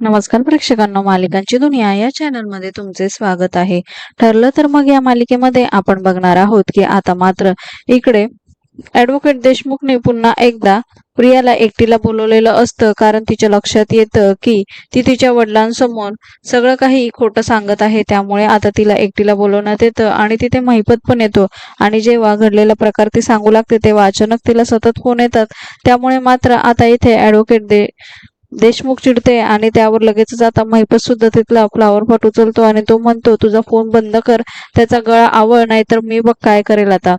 नमस्कार प्रेक्षकांनो मालिकांची दुनिया या चॅनलमध्ये तुमचे स्वागत आहे. ठरलं तर मग या मालिकेमध्ये आपण बघणार आहोत की आता मात्र इकडे ऍडव्होकेट देशमुखने पुन्हा एकदा प्रियाला एकटीला बोलवलेलं असतं. कारण तिच्या लक्षात येतं की ती तिच्या वडिलांसमोर सगळं काही खोटं सांगत आहे. त्यामुळे आता तिला एकटीला बोलवण्यात येतं आणि तिथे महिपत पण येतो. आणि जेव्हा घडलेला प्रकार ती सांगू लागते तेव्हा अचानक तिला सतत फोन येतात. त्यामुळे मात्र आता इथे ऍडव्होकेट दे देशमुख चिडते आणि त्यावर लगेचच आता महिपत सुद्धा तिथला फ्लावर पॉट उचलतो आणि तो म्हणतो तुझा फोन बंद कर त्याचा गळा आवळ नाहीतर मी बघ काय करेल आता.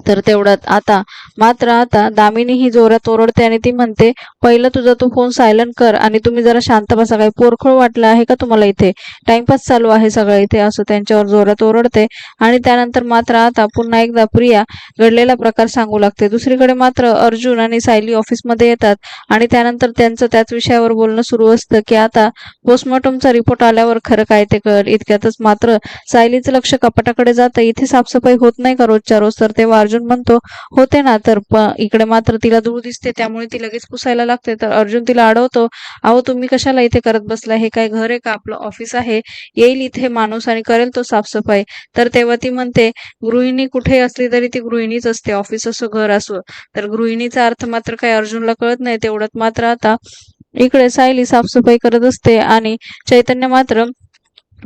तर तेवढ्यात आता मात्र आता दामिनी ही जोरात ओरडते आणि ती म्हणते पहिलं तुझा तू फोन सायलंट कर आणि तुम्ही जरा शांत बसा. काही पोरखळ वाटलं आहे का तुम्हाला इथे? टाइमपास चालू आहे सगळं इथे असं त्यांच्यावर जोरात ओरडते. आणि त्यानंतर मात्र आता पुन्हा एकदा प्रिया घडलेला प्रकार सांगू लागते. दुसरीकडे मात्र अर्जुन आणि सायली ऑफिसमध्ये येतात आणि त्यानंतर त्यांचं त्याच विषयावर बोलणं सुरू असतं की आता पोस्टमॉर्टमचा रिपोर्ट आल्यावर खरं काय ते कळ इतक्यातच मात्र सायलीचं लक्ष कपाटाकडे जातं. इथे साफसफाई होत नाही का रोजच्या रोज? तर तेव्हा अर्जुन म्हणतो होते ना तर इकडे मात्र तिला धूळ दिसते त्यामुळे ती लगेच पुसायला लागते. तर अर्जुन तिला अडवतो अहो तुम्ही कशाला इथे करत बसला? हे काय घर आहे का? आपलं ऑफिस आहे. येईल इथे माणूस आणि करेल तो साफसफाई. तर तेव्हा ती म्हणते गृहिणी कुठे असली तरी ती गृहिणीच असते. ऑफिस असो घर असो. तर गृहिणीचा अर्थ मात्र काय अर्जुनला कळत नाही तेवढ्यात मात्र आता इकडे सायली साफसफाई करत असते आणि चैतन्य मात्र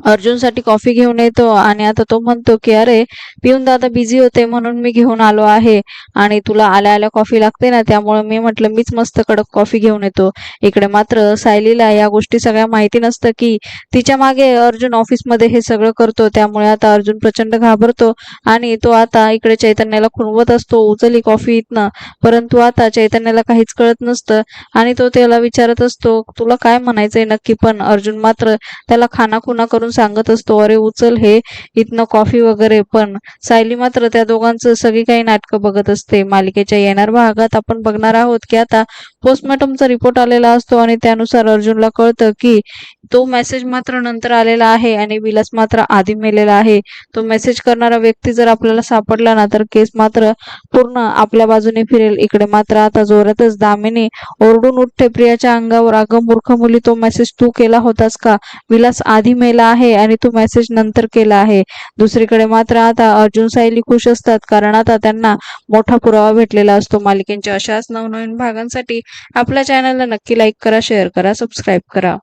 अर्जुनसाठी कॉफी घेऊन येतो आणि आता तो म्हणतो की अरे पिऊन दादा बिझी होते म्हणून मी घेऊन आलो आहे आणि तुला आल्या आल्या कॉफी लागते ना त्यामुळे मी म्हटलं मीच मस्त कडक कॉफी घेऊन येतो. इकडे मात्र सायलीला या गोष्टी सगळ्या माहिती नसतं की तिच्यामागे अर्जुन ऑफिसमध्ये हे सगळं करतो त्यामुळे आता अर्जुन प्रचंड घाबरतो आणि तो आता इकडे चैतन्याला खुणवत असतो उचली कॉफी इथनं. परंतु आता चैतन्याला काहीच कळत नसतं आणि तो त्याला विचारत असतो तुला काय म्हणायचंय नक्की? पण अर्जुन मात्र त्याला खाना खुना करून सांगत असतो अरे उचल हे इथनं कॉफी वगैरे. पण सायली मात्र त्या दोघांचं सगळी काही नाटकं बघत असते. मालिकेच्या येणार भागात आपण बघणार आहोत की आता पोस्टमॉर्टमचा रिपोर्ट आलेला असतो आणि त्यानुसार अर्जुनला कळतं की तो मेसेज मात्र नंतर आलेला आहे आणि विलास मात्र आधी मेलेला आहे. तो मेसेज करणारा व्यक्ती जर आपल्याला सापडला ना तर केस मात्र पूर्ण आपल्या बाजूने फिरेल. इकडे मात्र आता जोरातच दामिनी ओरडून उठते. प्रियाच्या अंगावर अगं मूर्ख मुली तो मेसेज तू केला होतास का? विलास आधी मेला आहे आणि तू मेसेज नंतर केला आहे. दुसरीकडे मात्र आता अर्जुन सायली खुश असतात कारण आता त्यांना मोठा पुरावा भेटलेला असतो. मालिकेंच्या अशाच नवनवीन भागांसाठी आपल्या चॅनलला नक्की लाईक करा शेअर करा सबस्क्राईब करा.